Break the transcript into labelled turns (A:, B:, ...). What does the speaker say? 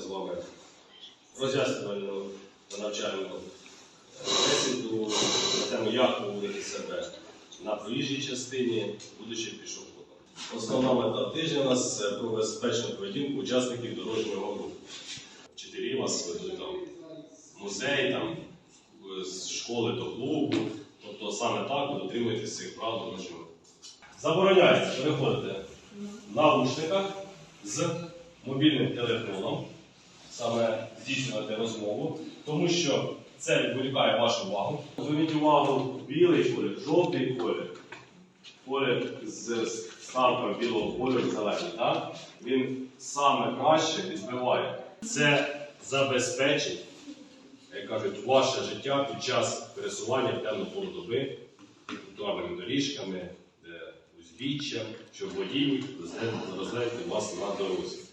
A: з вами роз'яснювальну навчальну бесіду на тему, як поводити себе на проїжджій частині, будучи пішоходом. Основна мета тижня у нас це про безпечну поведінку учасників дорожнього руху. Вчителі вас ведуть там музей, там, з школи до клубу. Тобто саме так ви дотримуєтесь цих прав дорожнього руху. Забороняється переходити в наушниках з мобільним телефоном, саме здійснювати розмову, тому що це відволікає вашу увагу. Зверніть увагу, білий колір, жовтий колір, колір з ставкою білого кольору зелений. Так? Він саме краще відбиває. Це забезпечить, як кажуть, ваше життя під час пересування в темну пору доби тротуарними доріжками, де узбіччя, щоб водій міг розглядати вас на дорозі.